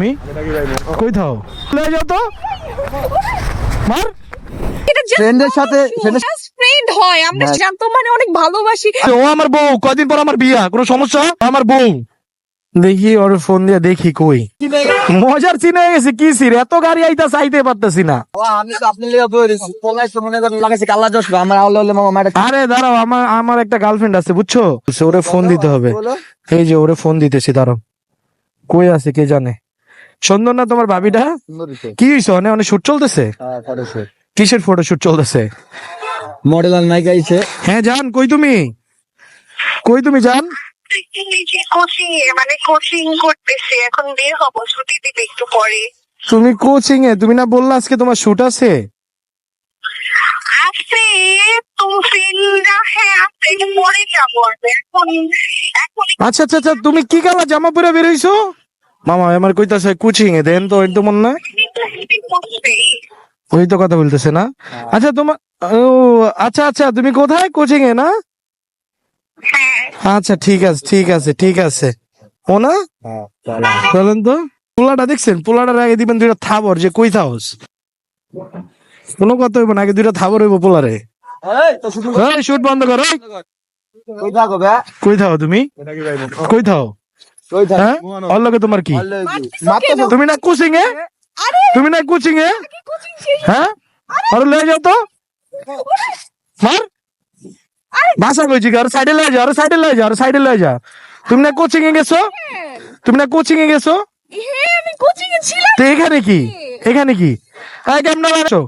আমি? কই থাও? লয়ে যাও তো। মার। ফ্রেন্ডের সাথে ফ্রেন্ডের হয় আমরা। জানতো মানে অনেক ভালোবাসি। ও আমার বউ কয়দিন পর আমার বিয়া কোনো সমস্যা? আমার বউ। দেখি ওর ফোন দিয়ে দেখি কই। মজার চিনে গেছে কি সির এত গাড়ি আইতা চাইতে পারতেছি না। আমি তো আপনি লিয়ে বই দিছি। পলাই মনে করেন লাগাইছি কাল্লা জশ আমার আউলে হলে মামা মারা আরে দাঁড়াও আমার আমার একটা গার্লফ্রেন্ড আছে বুঝছ? ওরে ফোন দিতে হবে। এই যে ওরে ফোন দিতেছি দাঁড়াও। কই আছে কে জানে? সুন্দর না তোমার ভাবিটা? কি হইছে? অনেক অনেক শুট চলতেছে? হ্যাঁ ফটোশুট কিসের ফটো শুট চলতেছে? মডেল আর নায়িকা আইছে। হ্যাঁ জান কই তুমি? কই তুমি জান? কোচিং মানে কোচিং করতেছি এখন বের হব ছুটি দিবে একটু পরে। তুমি কোচিং এ তুমি না বললা আজকে তোমার শুট আছে? আছে তুমি হ্যাঁ পরে যাব এখন আচ্ছা আচ্ছা আচ্ছা তুমি কি কালা জামা পরে বেরোইছো মামা আমার কইতাছে কোচিং এ দেন তো একদম মন না? ওই তো কথা বলতেছে না? আচ্ছা তোমার ও আচ্ছা আচ্ছা তুমি কোথায় কোচিং এ না? হ্যাঁ। আচ্ছা ঠিক আছে ঠিক আছে ঠিক আছে। ও না? হ্যাঁ চলেন তো। পোলাটা দেখছেন? পোলাটার আগে দিবেন দুইটা থাবর যে কই থাওস? কোনো কথা হইব না আগে দুইটা থাবর হইব পোলারে। এই তো শুট বন্ধ করো। কই থাকো কই থাও তুমি? কই থাও? কই থাকো হ্যাঁ তোমার কি? তুমি না কোচিং এ? তুমি না কোচিং এ? হ্যাঁ? আরে লয়ে যাও তো। মার। ভাষা কইছি কি? আর সাইডে লয়ে যাও আর সাইডে লয়ে যাও আর সাইডে লয়ে যাও তুমি না কোচিং এ গেছো? তুমি না কোচিং এ গেছো? হ্যাঁ আমি কোচিং এ ছিলাম তো এখানে কি? এখানে। কি? কেমন আছো?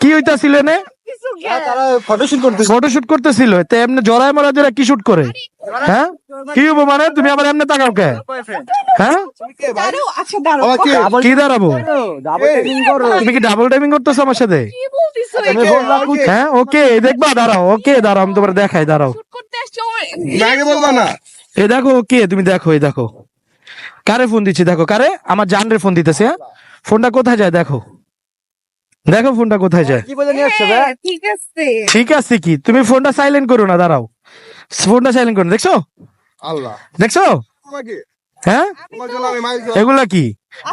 কি হইতাছিল নে? কিছু তারা ফটোশুট করতেছে করতেছিল। তো এমনি জড়ায় মরা কি শুট করে? হ্যাঁ? কি হব মানে তুমি আবার এমনি তাকাও কে? হ্যাঁ? আচ্ছা কি দাঁড়াবো? তুমি কি ডাবল টাইমিং করতেছো আমার সাথে? হ্যাঁ ওকে দেখবা দাঁড়াও ওকে দাঁড়াও আমি তোমার দেখাই দাঁড়াও। শুট করতে আসছো আমার- আগে বলবা না। এ দেখো কে তুমি দেখো এই দেখো। কারে ফোন দিচ্ছি? দেখো কারে? আমার জানরে ফোন দিতেছে হ্যাঁ? ফোনটা কোথায় যায়? দেখো। দেখো ফোনটা কোথায় যায়। কি বলে নিয়ে আসছে হ্যাঁ, ঠিক আছে। ঠিক আছে কি? তুমি ফোনটা সাইলেন্ট করো না দাঁড়াও। ফোনটা সাইলেন্ট করো দেখছ? আল্লাহ। দেখছ? হ্যাঁ? এগুলা কি?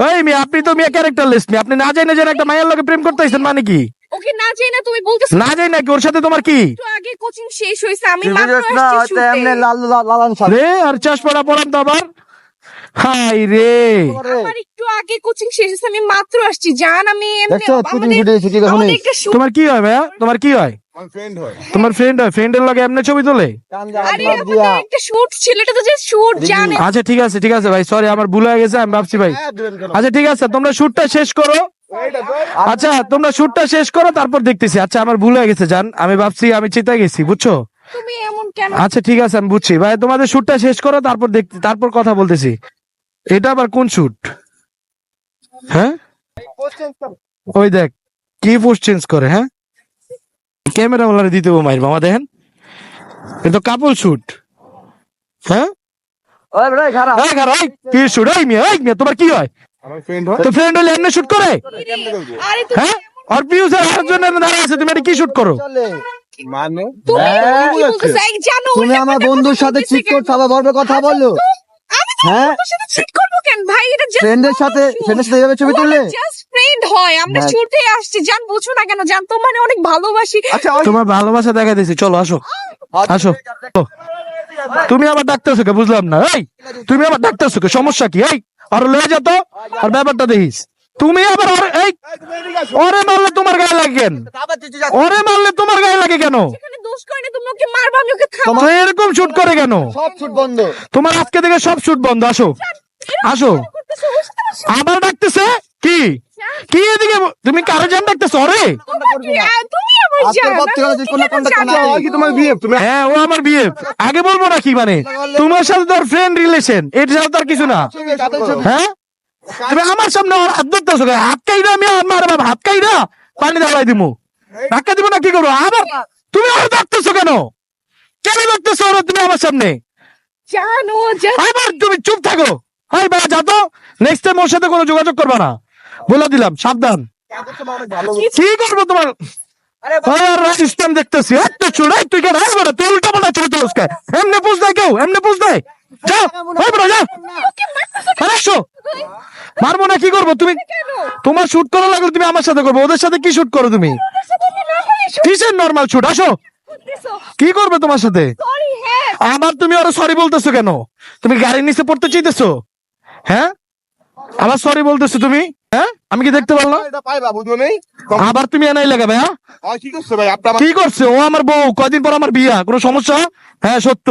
ওই মি আপনি তো মিয়া ক্যারেক্টার লিস্ট মি। আপনি না যাই না যেন একটা মায়ের লগে প্রেম করতেছেন মানে কি? ওকে না চাই না তুমি বলতেছো না যাই নাকি ওর সাথে তোমার কি? আগে কোচিং শেষ হয়েছে আমি মাত্র আসছি। লাল লালান সাথে রে আর চশমাটা পড়ান তো আবার। হাই রে। আমার একটু আগে কোচিং শেষ হয়েছে আমি মাত্র আসছি। জান আমি তোমার কি হয় ভাইয়া? তোমার কি হয়? হয়। তোমার ফ্রেন্ড হয়? ফ্রেন্ডের লগে এমনি ছবি তোলে? কান যা আরে হাত দিয়া। আমাদের একটা শুট ছিল এটা তো জাস্ট শুট জানে। আচ্ছা ঠিক আছে ঠিক আছে ভাই সরি আমার ভুল হয়ে গেছে আমি ভাবছি ভাই। আচ্ছা ঠিক আছে তোমরা শুটটা শেষ করো। আচ্ছা তোমরা শুটটা শেষ করো তারপর দেখতেছি। আচ্ছা আমার ভুল হয়ে গেছে জান। আমি ভাবছি আমি চিন্তা গেছি বুঝছ? তুমি এমন কেন? আচ্ছা ঠিক আছে আমি বুঝছি। ভাই তোমাদের শুটটা শেষ করো তারপর দেখতে তারপর কথা বলতেছি। এটা আবার কোন শুট? হ্যাঁ? ওই দেখ কি পোস্ট চেঞ্জ করে হ্যাঁ? ক্যামেরা ওলারে দিতে মাইর মামা দেখেন। এটা কাপল শুট হ্যাঁ? ওই রে খারাপ। এই খারাপ, কি শুট ওই মিয়া ওই মিয়া তোমার কি হয়? আমার ফ্রেন্ড হয়। তো ফ্রেন্ড হলে এমনি শুট করে? আরে তুমি হ্যাঁ? আর পিউস আর জন্য দাঁড়িয়ে আছে তুমি এটা কি শুট করো? চলে। মানে? তুমি আমার বন্ধুর সাথে চিট কেন? করছ? আবার গর্বে কথা তো হ্যাঁ? চিট করব কেন? ভাই এটা ফ্রেন্ডের সাথে ফ্রেন্ডের সাথে এইভাবে ছবি তুললে? ফ্রেন্ড হয়। আমরা। শুটে আসছি। জান বুঝো না কেন? জান তো মানে অনেক ভালোবাসি। আচ্ছা তোমার ভালোবাসা দেখা দিয়েছি। চলো আসো। আসো। ও, তুমি আবার ডাকতেছো কে বুঝলাম না। এই তুমি আবার ডাকতেছো কে সমস্যা কি? এই আর লয়ে যা তো। আর ব্যাপারটা দেখিস। তুমি আবার ওরে- এই ওরে মারলে তোমার গায়ে লাগে কেন? ওরে মারলে তোমার গায়ে লাগে কেন? এখানে দোষ করে না তুমি ওকে মারবা আমি ওকে থামাবো তো এরকম শুট করে কেন? সব শুট বন্ধ। তোমার আজকে থেকে সব শুট বন্ধ আসো। আসো। ওর আবার ডাকতেছে? কি? কি এদিকে? তুমি কারও জান ডাকতেছো? না হয় তোমার হ্যাঁ ও আমার বিয়ে। আগে বলব না কি মানে? তোমার সাথে তোর ফ্রেন্ড রিলেশন এটা ছাড়া তো আর কিছু না। হ্যাঁ? তুমি আমার সামনে ওর হাত ধরতেছো? হাত কাই না আমি আর মার বাবা হাত কাই না পানি দাঁড়াই দিমু। ধাক্কা দিব না কি করব? আবার তুমি ওর ডাকতেছো কেন? কেন ডাকতেছো ওরা তুমি আমার সামনে? জান আবার তুমি চুপ থাকো। হাই ভাই যা তো। নেক্সট টাইম ওর সাথে কোনো যোগাযোগ করবা না। বলে দিলাম সাবধান। কি করব তোমার? দেখতেছি। তুই কেন? তুই উল্টা পাল্টা কে এমনি বুঝ দেয় কেউ এমনি বুঝ দেয়। যাও ওই মারবো না কি করব? তুমি তোমার শুট করা লাগলে তুমি আমার সাথে করব। ওদের সাথে কি শুট করো তুমি? কিসের নর্মাল শুট আসো। কি করবে তোমার সাথে? হ্যাঁ তুমি আরও সরি বলতেছো কেন? তুমি গাড়ির নিচে পড়তে চাইতেছো? হ্যাঁ? আবার সরি বলতেছো তুমি? হ্যাঁ? আমি কি দেখতে পারলাম? আবার তুমি এনাই লাগাবে হ্যাঁ? কি করছে ভাই? আপনার কি করছে? ও আমার বউ কয়দিন পর আমার বিয়া কোনো সমস্যা? হ্যাঁ সত্য।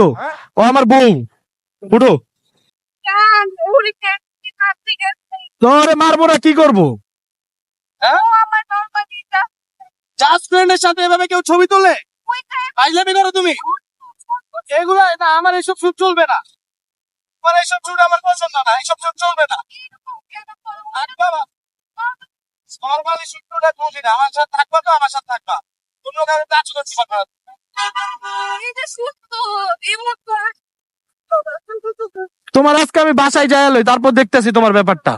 ও আমার বউ। উঠো। তোরে মারবো না কি করব? সাথে এভাবে কেউ ছবি তোলে? আইলামি করো তুমি। এগুলো না আমার এইসব শুট চলবে না। আমার এইসব শুট আমার পছন্দ না এইসব চলবে না। নর্মালি শুট বুঝি না আমার সাথে থাকবা তো আমার সাথে থাকবা। অন্য কারও কাজ এমন তোমার আজকে আমি বাসায় যাই লই তারপর দেখতেছি তোমার ব্যাপারটা।